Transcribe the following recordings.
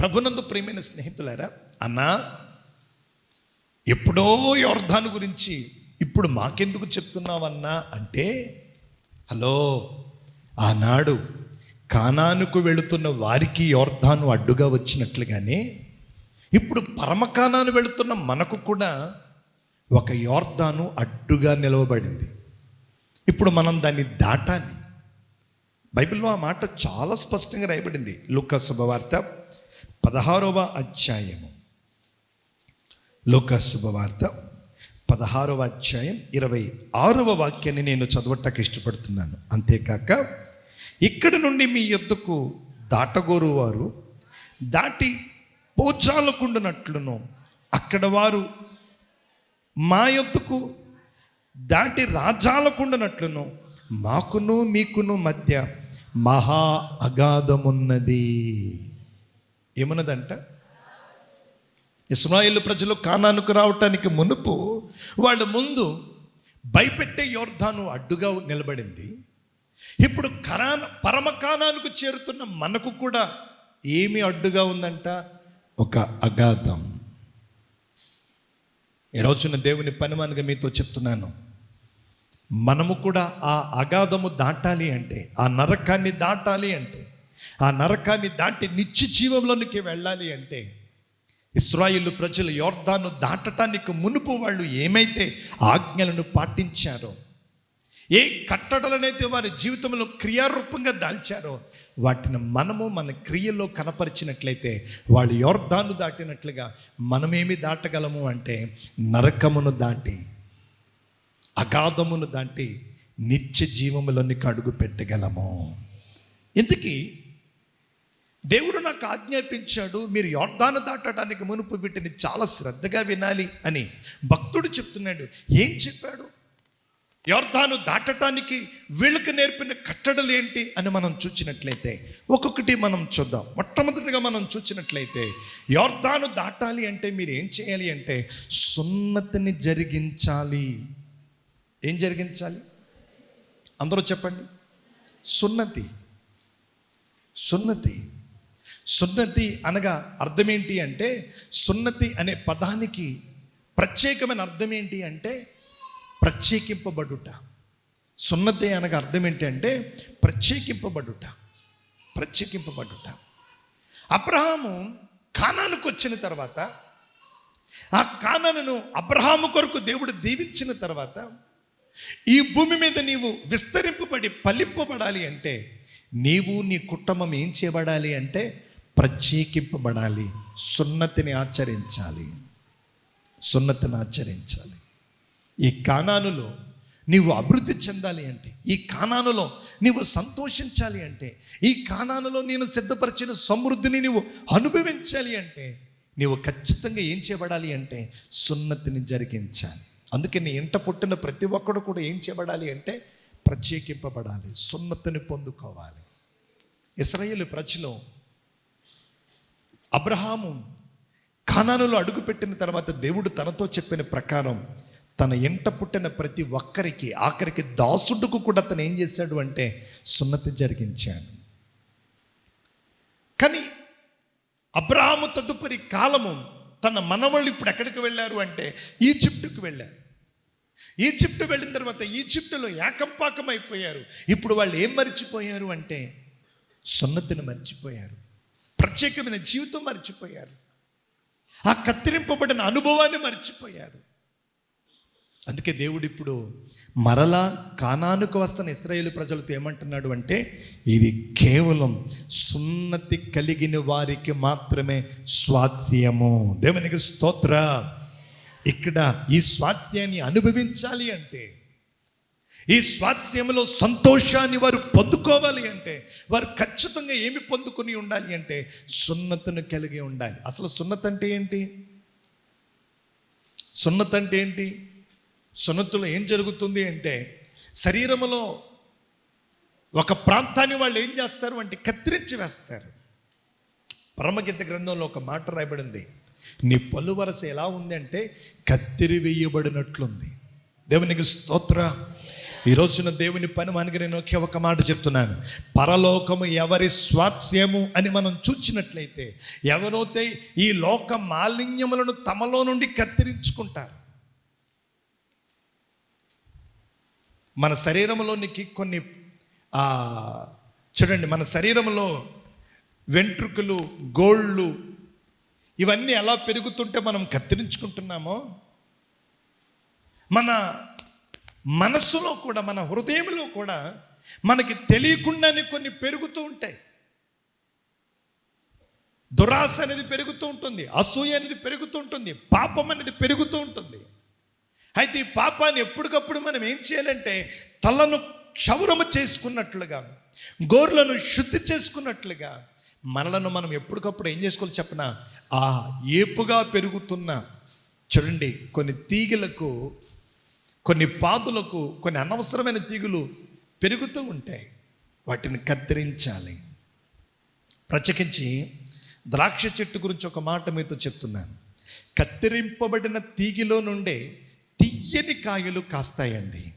ప్రభునందు ప్రేమైన స్నేహితులారా అన్నా ఎప్పుడో యోర్ధాను గురించి ఇప్పుడు మాకెందుకు చెప్తున్నావన్నా అంటే హలో ఆనాడు కానానుకు వెళుతున్న వారికి యోర్ధాను అడ్డుగా వచ్చినట్లుగానే ఇప్పుడు పరమకానాను వెళుతున్న మనకు కూడా ఒక యోర్ధాను అడ్డుగా నిలవబడింది. ఇప్పుడు మనం దాన్ని దాటాలి. బైబిల్లో ఆ మాట చాలా స్పష్టంగా రాయబడింది. లుక్క శుభవార్త పదహారవ అధ్యాయము. లోకాశుభవార్త పదహారవ అధ్యాయం ఇరవై ఆరవ వాక్యాన్ని నేను చదవటానికి ఇష్టపడుతున్నాను. అంతేకాక ఇక్కడ నుండి మీ ఎద్దుకు దాటగోరు వారు దాటి పోచాలకుండునట్లును అక్కడ వారు మా యొద్దకు దాటి రాజాలకుండునట్లును మాకును మీకును మధ్య మహా అగాధమున్నది. ఏమన్నదంట? ఇస్రాయేల్ ప్రజలు కానానుకు రావటానికి మునుపు వాళ్ళ ముందు భయపెట్టే యోర్ధాను అడ్డుగా నిలబడింది. ఇప్పుడు కరాన్ పరమ కానానుకు చేరుతున్న మనకు కూడా ఏమి అడ్డుగా ఉందంట? ఒక అగాధం. ఈరోజున దేవుని పనిమానుగా మీతో చెప్తున్నాను. మనము కూడా ఆ అగాధము దాటాలి అంటే ఆ నరకాన్ని దాటాలి అంటే ఆ నరకాన్ని దాటి నిత్య జీవంలోనికి వెళ్ళాలి అంటే ఇస్రాయిల్ ప్రజలు యోర్ధాను దాటటానికి మునుపు వాళ్ళు ఏమైతే ఆజ్ఞలను పాటించారో ఏ కట్టడలనైతే వారి జీవితంలో క్రియారూపంగా దాల్చారో వాటిని మనము మన క్రియల్లో కనపరిచినట్లయితే వాళ్ళు యోర్ధాను దాటినట్లుగా మనమేమి దాటగలము అంటే నరకమును దాటి అగాధమును దాటి నిత్య జీవములోనికి అడుగు పెట్టగలము ఇంతకీ దేవుడు నాకు ఆజ్ఞాపించాడు మీరు యోర్ధాను దాటడానికి మునుపు వీటిని చాలా శ్రద్ధగా వినాలి అని భక్తుడు చెప్తున్నాడు. ఏం చెప్పాడు? యోర్ధాను దాటటానికి వీళ్ళకి నేర్పిన కట్టడలు ఏంటి అని మనం చూచినట్లయితే ఒక్కొక్కటి మనం చూద్దాం. మొట్టమొదటిగా మనం చూచినట్లయితే యోర్ధాను దాటాలి అంటే మీరు ఏం చేయాలి అంటే సున్నతిని జరిగించాలి. ఏం జరిగించాలి? అందరూ చెప్పండి. సున్నతి. సున్నతి. సున్నతి అనగా అర్థం ఏంటి అంటే సున్నతి అనే పదానికి ప్రత్యేకమైన అర్థం ఏంటి అంటే ప్రత్యేకింపబడుట. సున్నతి అనగా అర్థం ఏంటి అంటే ప్రత్యేకింపబడుట. ప్రత్యేకింపబడుట. అబ్రహాము కానానికి వచ్చిన తర్వాత ఆ కానాను అబ్రహాము కొరకు దేవుడు దీవించిన తర్వాత ఈ భూమి మీద నీవు విస్తరింపబడి ఫలింపబడాలి అంటే నీవు నీ కుటుంబం ఏం చేయబడాలి అంటే ప్రత్యేకింపబడాలి. సున్నతిని ఆచరించాలి. సున్నతిని ఆచరించాలి. ఈ కానానులో నీవు అభివృద్ధి చెందాలి అంటే ఈ కానానులో నీవు సంతోషించాలి అంటే ఈ కానానులో నేను సిద్ధపరిచిన సమృద్ధిని నీవు అనుభవించాలి అంటే నీవు ఖచ్చితంగా ఏం చేయబడాలి అంటే సున్నతిని జరిగించాలి. అందుకే నీ ఇంట పుట్టిన ప్రతి ఒక్కడు కూడా ఏం చేయబడాలి అంటే ప్రత్యేకింపబడాలి సున్నతిని పొందుకోవాలి. ఇస్రాయేల్ ప్రజలు అబ్రహాము ఖానానులో అడుగుపెట్టిన తర్వాత దేవుడు తనతో చెప్పిన ప్రకారం తన ఎంట పుట్టిన ప్రతి ఒక్కరికి ఆఖరికి దాసుడుకు కూడా తను ఏం చేశాడు అంటే సున్నతి జరిగించాడు. కానీ అబ్రహాము తదుపరి కాలము తన మనవాళ్ళు ఇప్పుడు ఎక్కడికి వెళ్ళారు అంటే ఈజిప్టుకు వెళ్ళారు. ఈజిప్టు వెళ్ళిన తర్వాత ఈజిప్టులో ఏకంపాకం అయిపోయారు. ఇప్పుడు వాళ్ళు ఏం మర్చిపోయారు అంటే సున్నతిని మర్చిపోయారు. ప్రత్యేకమైన జీవితం మర్చిపోయారు. ఆ కత్తిరింపబడిన అనుభవాన్ని మర్చిపోయారు. అందుకే దేవుడు ఇప్పుడు మరలా కానానుకు వస్తున్న ఇస్రాయేల్ ప్రజలతో ఏమంటున్నాడు అంటే ఇది కేవలం సున్నతి కలిగిన వారికి మాత్రమే స్వాస్థ్యము. దేవునికి స్తోత్ర. ఇక్కడ ఈ స్వాత్యాన్ని అనుభవించాలి అంటే ఈ స్వాస్థ్యంలో సంతోషాన్ని వారు పొందుకోవాలి అంటే వారు ఖచ్చితంగా ఏమి పొందుకుని ఉండాలి అంటే సున్నతను కలిగి ఉండాలి. అసలు సున్నత అంటే ఏంటి? సున్నత అంటే ఏంటి? సున్నతులో ఏం జరుగుతుంది అంటే శరీరంలో ఒక ప్రాంతాన్ని వాళ్ళు ఏం చేస్తారు? అంటే కత్తిరించి వేస్తారు. పరమగీత గ్రంథంలో ఒక మాట రాయబడింది. నీ పలు వరస ఎలా ఉంది అంటే కత్తిరి వేయబడినట్లుంది. దేవునికి స్తోత్ర. ఈ రోజున దేవుని పని మనకి నేను ఒకే ఒక మాట చెప్తున్నాను. పరలోకము ఎవరి స్వాస్యము అని మనం చూచినట్లయితే ఎవరైతే ఈ లోక మాలిన్యములను తమలో నుండి కత్తిరించుకుంటారు. మన శరీరంలోనికి కొన్ని చూడండి మన శరీరంలో వెంట్రుకలు గోళ్ళు ఇవన్నీ ఎలా పెరుగుతుంటే మనం కత్తిరించుకుంటున్నామో మన మనస్సులో కూడా మన హృదయంలో కూడా మనకి తెలియకుండానే కొన్ని పెరుగుతూ ఉంటాయి. దురాశ అనేది పెరుగుతూ ఉంటుంది అసూయ అనేది పెరుగుతూ ఉంటుంది పాపం అనేది పెరుగుతూ ఉంటుంది. అయితే ఈ పాపాన్ని ఎప్పటికప్పుడు మనం ఏం చేయాలంటే తలను క్షౌరము చేసుకున్నట్లుగా గోర్లను శుద్ధి చేసుకున్నట్లుగా మనలను మనం ఎప్పటికప్పుడు ఏం చేసుకోవాలి చెప్పిన? ఆ ఏపుగా పెరుగుతున్న చూడండి కొన్ని తీగలకు కొన్ని పాదులకు కొన్ని అనవసరమైన తీగులు పెరుగుతూ ఉంటాయి. వాటిని కత్తిరించాలి. ప్రత్యేకించి ద్రాక్ష చెట్టు గురించి ఒక మాట మీతో చెప్తున్నాను. కత్తిరింపబడిన తీగిలో నుండే తీయని కాయలు కాస్తాయండి.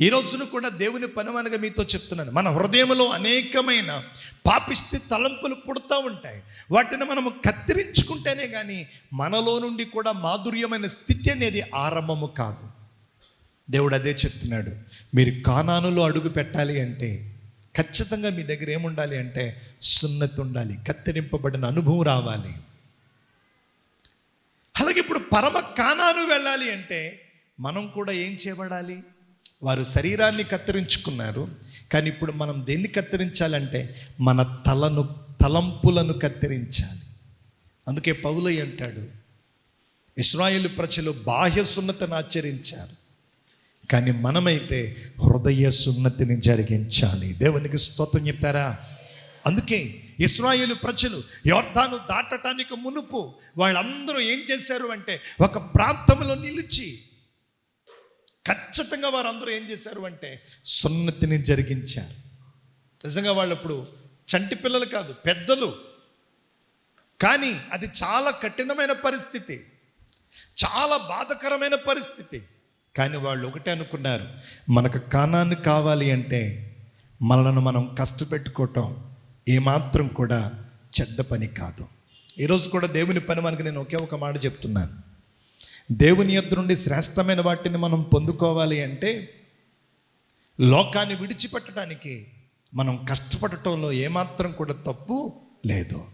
ఈ రోజును కూడా దేవుని పనివనగా మీతో చెప్తున్నాను. మన హృదయంలో అనేకమైన పాపిష్టి తలంపులు పుడతా ఉంటాయి. వాటిని మనము కత్తిరించుకుంటేనే కానీ మనలో నుండి కూడా మాధుర్యమైన స్థితి అనేది ఆరంభము కాదు. దేవుడు అదే చెప్తున్నాడు. మీరు కానానులో అడుగు పెట్టాలి అంటే ఖచ్చితంగా మీ దగ్గర ఏముండాలి అంటే సున్నతి ఉండాలి కత్తిరింపబడిన అనుభవం రావాలి. అలాగే ఇప్పుడు పరమ కానాను వెళ్ళాలి అంటే మనం కూడా ఏం చేయబడాలి? వారు శరీరాన్ని కత్తిరించుకున్నారు కానీ ఇప్పుడు మనం దేన్ని కత్తిరించాలంటే మన తలను తలంపులను కత్తిరించాలి. అందుకే పౌలయ్య అంటాడు ఇస్రాయేల్ ప్రజలు బాహ్య సున్నతను ఆచరించారు. కానీ మనమైతే హృదయ సున్నతిని జరిగించాలి. దేవునికి స్తోత్రం చెప్తారా? అందుకే ఇస్రాయేలు ప్రజలు యోర్ధాను దాటటానికి మునుపు వాళ్ళందరూ ఏం చేశారు అంటే ఒక ప్రాంతంలో నిలిచి ఖచ్చితంగా వారందరూ ఏం చేశారు అంటే సున్నతిని జరిగించారు. నిజంగా వాళ్ళప్పుడు చంటి పిల్లలు కాదు పెద్దలు. కానీ అది చాలా కఠినమైన పరిస్థితి. చాలా బాధకరమైన పరిస్థితి. కానీ వాళ్ళు ఒకటే అనుకున్నారు మనకు కానాన్ని కావాలి అంటే మనలను మనం కష్టపెట్టుకోవటం ఏమాత్రం కూడా చెడ్డ పని కాదు. ఈరోజు కూడా దేవుని పని మనకి నేను ఒకే ఒక మాట చెప్తున్నాను. దేవుని యొద్ నుండి శ్రేష్టమైన వాటిని మనం పొందుకోవాలి అంటే లోకాన్ని విడిచిపెట్టడానికి మనం కష్టపడటంలో ఏమాత్రం కూడా తప్పు లేదు.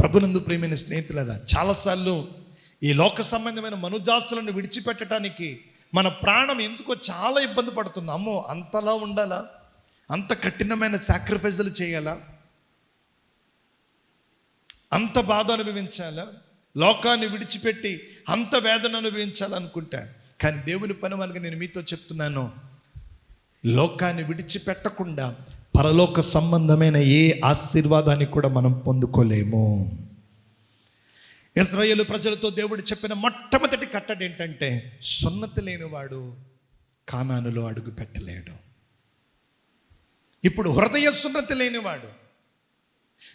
ప్రభునందు ప్రేమైన స్నేహితులరా చాలాసార్లు ఈ లోక సంబంధమైన మనుజాసులను విడిచిపెట్టడానికి మన ప్రాణం ఎందుకో చాలా ఇబ్బంది పడుతుంది. అమ్మో అంతలా ఉండాలా? అంత కఠినమైన సాక్రిఫైజులు చేయాలా? అంత బాధ అనుభవించాలా? లోకాన్ని విడిచిపెట్టి అంత వేదన అనుభవించాలనుకుంటా కానీ దేవుని పని మనకి నేను మీతో చెప్తున్నాను. లోకాన్ని విడిచిపెట్టకుండా పరలోక సంబంధమైన ఏ ఆశీర్వాదాన్ని కూడా మనం పొందుకోలేము. ఇజ్రాయేల్ ప్రజలతో దేవుడు చెప్పిన మొట్టమొదటి కట్టడి ఏంటంటే సున్నతి లేనివాడు కానానులో అడుగు పెట్టలేడు. ఇప్పుడు హృదయ సున్నతి లేనివాడు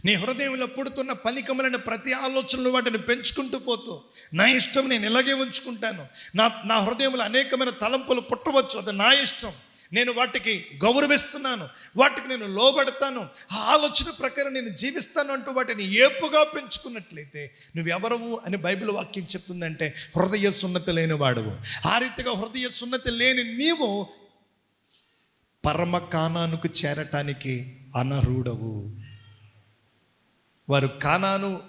నీ హృదయంలో పుడుతున్న పలికములను ప్రతి ఆలోచనలు వాటిని పెంచుకుంటూ పోతూ నా ఇష్టం నేను ఇలాగే ఉంచుకుంటాను. నా నా హృదయంలో అనేకమైన తలంపులు పుట్టవచ్చు అది నా ఇష్టం. నేను వాటికి గౌరవిస్తున్నాను వాటికి నేను లోబడతాను ఆ ఆలోచన ప్రకారం నేను జీవిస్తాను అంటూ వాటిని ఏపుగా పెంచుకున్నట్లయితే నువ్వెవరవు అని బైబిల్ వాక్యం చెప్తుందంటే హృదయ సున్నతి లేని వాడువు ఆ రీతిగా హృదయ సున్నతి లేని నీవు పరమ కానానుకు చేరటానికి అనర్హుడవు. వారు కానాను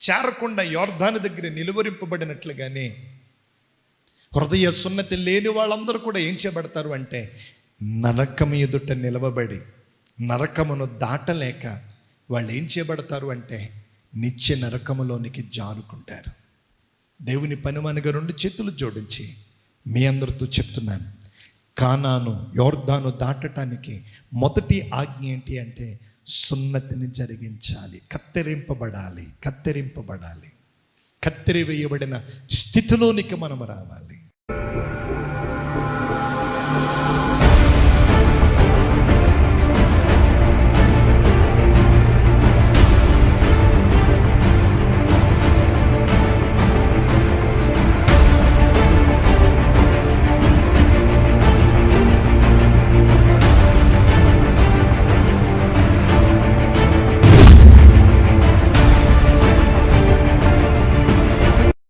చేరకుండా యోర్ధాను దగ్గర నిలువరింపబడినట్లుగానే హృదయ సున్నతి లేని వాళ్ళందరూ కూడా ఏం చేయబడతారు అంటే నరకము ఎదుట నిలవబడి నరకమును దాటలేక వాళ్ళు ఏం చేయబడతారు అంటే నిత్య నరకములోనికి జారుకుంటారు. దేవుని పని మనగా రెండు చేతులు జోడించి మీ అందరితో చెప్తున్నాను. కానాను యోర్ధాను దాటటానికి మొదటి ఆజ్ఞ ఏంటి అంటే సున్నతిని జరిగించాలి కత్తిరింపబడాలి కత్తిరింపబడాలి. కత్తిరి వేయబడిన స్థితిలోనికి మనం రావాలి. you